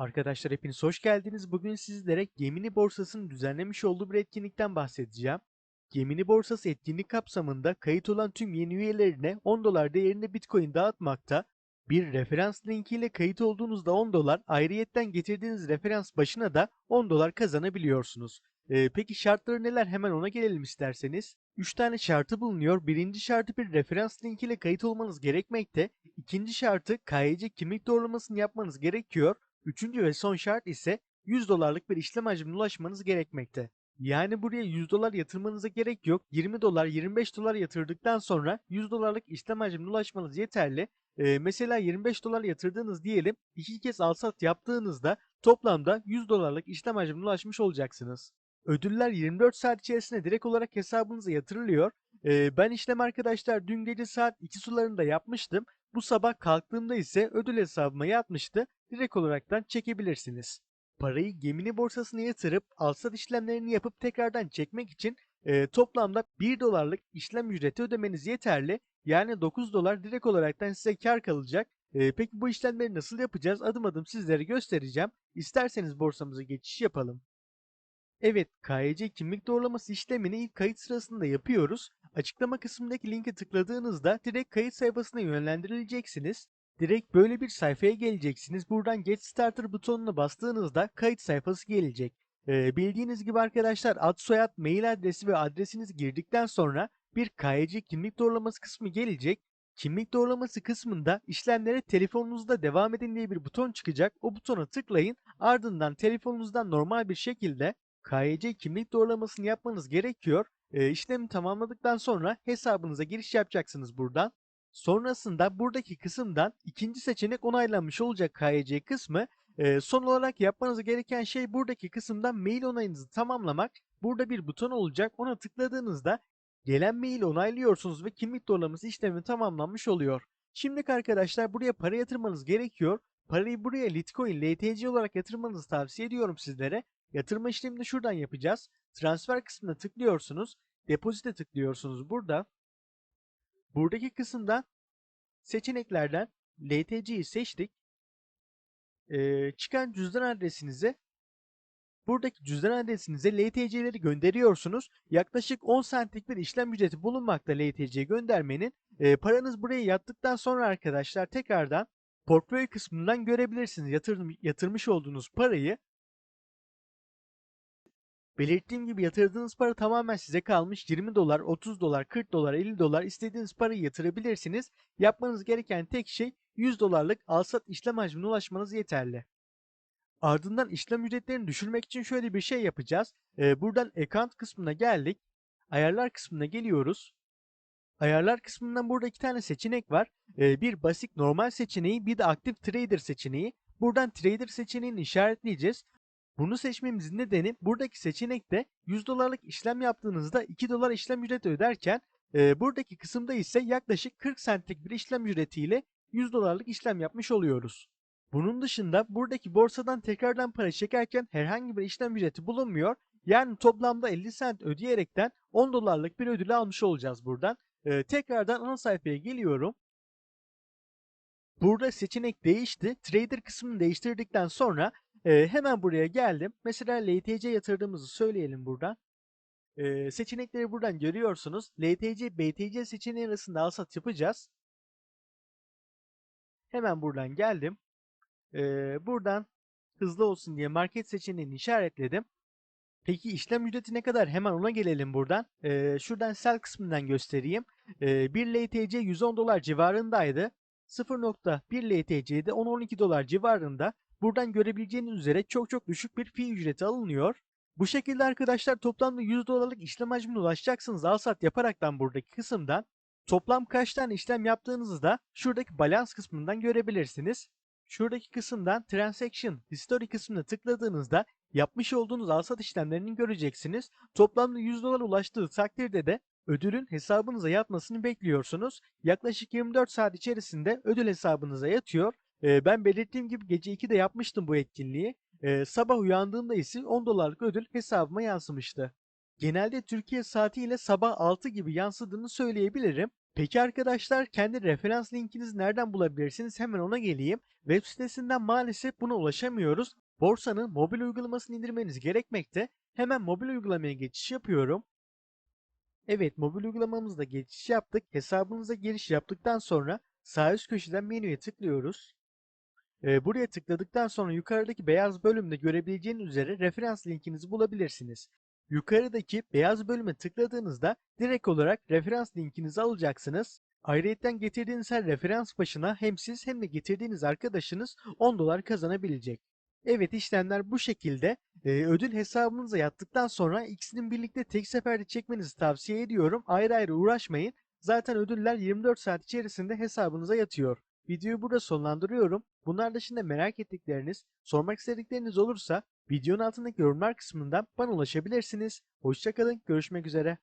Arkadaşlar hepiniz hoş geldiniz. Bugün sizlere Gemini borsasının düzenlemiş olduğu bir etkinlikten bahsedeceğim. Gemini borsası etkinlik kapsamında kayıt olan tüm yeni üyelerine 10 dolar değerinde Bitcoin dağıtmakta. Bir referans linkiyle kayıt olduğunuzda 10 dolar, ayrıyetten getirdiğiniz referans başına da 10 dolar kazanabiliyorsunuz. Ee, peki şartları neler? Hemen ona gelelim isterseniz. 3 tane şartı bulunuyor. Birinci şartı bir referans linkiyle kayıt olmanız gerekmekte. İkinci şartı KYC kimlik doğrulamasını yapmanız gerekiyor. Üçüncü ve son şart ise 100 dolarlık bir işlem hacmine ulaşmanız gerekmekte. Yani buraya 100 dolar yatırmanıza gerek yok. 20 dolar, 25 dolar yatırdıktan sonra 100 dolarlık işlem hacmine ulaşmanız yeterli. Ee, mesela 25 dolar yatırdığınız diyelim, iki kez alsat yaptığınızda toplamda 100 dolarlık işlem hacmine ulaşmış olacaksınız. Ödüller 24 saat içerisinde direkt olarak hesabınıza yatırılıyor. Ee, ben işlem arkadaşlar dün gece saat 2 sularında yapmıştım. Bu sabah kalktığımda ise ödül hesabıma yatmıştı. Direkt olaraktan çekebilirsiniz. Parayı Gemini borsasına yatırıp alsat işlemlerini yapıp tekrardan çekmek için e, toplamda 1 dolarlık işlem ücreti ödemeniz yeterli. Yani 9 dolar direkt olaraktan size kar kalacak. E, peki bu işlemleri nasıl yapacağız? Adım adım sizlere göstereceğim. İsterseniz borsamıza geçiş yapalım. Evet, KYC kimlik doğrulaması işlemini ilk kayıt sırasında yapıyoruz. Açıklama kısmındaki linke tıkladığınızda direkt kayıt sayfasına yönlendirileceksiniz. Direkt böyle bir sayfaya geleceksiniz. Buradan Get Starter butonuna bastığınızda kayıt sayfası gelecek. Ee, bildiğiniz gibi arkadaşlar ad soyad, mail adresi ve adresinizi girdikten sonra bir KYC kimlik doğrulaması kısmı gelecek. Kimlik doğrulaması kısmında işlemlere telefonunuzda devam edin diye bir buton çıkacak. O butona tıklayın. Ardından telefonunuzdan normal bir şekilde KYC kimlik doğrulamasını yapmanız gerekiyor. E, işlemi tamamladıktan sonra hesabınıza giriş yapacaksınız buradan. Sonrasında buradaki kısımdan ikinci seçenek onaylanmış olacak KYC kısmı. E, son olarak yapmanız gereken şey buradaki kısımdan mail onayınızı tamamlamak. Burada bir buton olacak. Ona tıkladığınızda gelen mail onaylıyorsunuz ve kimlik doğrulaması işlemi tamamlanmış oluyor. Şimdi arkadaşlar buraya para yatırmanız gerekiyor. Parayı buraya Litecoin, LTC olarak yatırmanızı tavsiye ediyorum sizlere. Yatırma işlemini şuradan yapacağız. Transfer kısmına tıklıyorsunuz. Depozite tıklıyorsunuz burada. Buradaki kısımda seçeneklerden LTC'yi seçtik. Ee, çıkan cüzdan adresinize buradaki cüzdan adresinize LTC'leri gönderiyorsunuz. Yaklaşık 10 centlik bir işlem ücreti bulunmakta LTC göndermenin. Ee, paranız buraya yattıktan sonra arkadaşlar tekrardan portföy kısmından görebilirsiniz yatır, yatırmış olduğunuz parayı. Belirttiğim gibi yatırdığınız para tamamen size kalmış. 20 dolar, 30 dolar, 40 dolar, 50 dolar istediğiniz parayı yatırabilirsiniz. Yapmanız gereken tek şey 100 dolarlık alsat işlem hacmine ulaşmanız yeterli. Ardından işlem ücretlerini düşürmek için şöyle bir şey yapacağız. Ee, buradan account kısmına geldik. Ayarlar kısmına geliyoruz. Ayarlar kısmından burada iki tane seçenek var. Ee, bir basit normal seçeneği bir de aktif trader seçeneği. Buradan trader seçeneğini işaretleyeceğiz. Bunu seçmemizin nedeni buradaki seçenekte 100 dolarlık işlem yaptığınızda 2 dolar işlem ücreti öderken e, buradaki kısımda ise yaklaşık 40 centlik bir işlem ücretiyle 100 dolarlık işlem yapmış oluyoruz. Bunun dışında buradaki borsadan tekrardan para çekerken herhangi bir işlem ücreti bulunmuyor. Yani toplamda 50 cent ödeyerekten 10 dolarlık bir ödül almış olacağız buradan. Ee, tekrardan ana sayfaya geliyorum. Burada seçenek değişti. Trader kısmını değiştirdikten sonra e, hemen buraya geldim. Mesela LTC yatırdığımızı söyleyelim buradan. E, seçenekleri buradan görüyorsunuz. LTC, BTC seçeneği arasında alsat yapacağız. Hemen buradan geldim. E, buradan hızlı olsun diye market seçeneğini işaretledim. Peki işlem ücreti ne kadar? Hemen ona gelelim buradan. E, şuradan sell kısmından göstereyim. E, 1 LTC 110 dolar civarındaydı. 0.1 LTC'de 10-12 dolar civarında. Buradan görebileceğiniz üzere çok çok düşük bir fi ücreti alınıyor. Bu şekilde arkadaşlar toplamda 100 dolarlık işlem hacmine ulaşacaksınız al sat yaparaktan buradaki kısımdan. Toplam kaç tane işlem yaptığınızı da şuradaki balans kısmından görebilirsiniz. Şuradaki kısımdan Transaction History kısmına tıkladığınızda yapmış olduğunuz al sat işlemlerini göreceksiniz. Toplamda 100 dolar ulaştığı takdirde de ödülün hesabınıza yatmasını bekliyorsunuz. Yaklaşık 24 saat içerisinde ödül hesabınıza yatıyor e, ben belirttiğim gibi gece 2'de yapmıştım bu etkinliği. E, sabah uyandığımda ise 10 dolarlık ödül hesabıma yansımıştı. Genelde Türkiye saatiyle sabah 6 gibi yansıdığını söyleyebilirim. Peki arkadaşlar kendi referans linkinizi nereden bulabilirsiniz? Hemen ona geleyim. Web sitesinden maalesef buna ulaşamıyoruz. Borsanın mobil uygulamasını indirmeniz gerekmekte. Hemen mobil uygulamaya geçiş yapıyorum. Evet mobil uygulamamızda geçiş yaptık. Hesabınıza giriş yaptıktan sonra sağ üst köşeden menüye tıklıyoruz. Ee, buraya tıkladıktan sonra yukarıdaki beyaz bölümde görebileceğiniz üzere referans linkinizi bulabilirsiniz. Yukarıdaki beyaz bölüme tıkladığınızda direkt olarak referans linkinizi alacaksınız. Ayrıyeten getirdiğiniz her referans başına hem siz hem de getirdiğiniz arkadaşınız 10 dolar kazanabilecek. Evet işlemler bu şekilde. Ee, ödül hesabınıza yattıktan sonra ikisinin birlikte tek seferde çekmenizi tavsiye ediyorum. Ayrı ayrı uğraşmayın. Zaten ödüller 24 saat içerisinde hesabınıza yatıyor. Videoyu burada sonlandırıyorum. Bunlar dışında merak ettikleriniz, sormak istedikleriniz olursa videonun altındaki yorumlar kısmından bana ulaşabilirsiniz. Hoşçakalın, görüşmek üzere.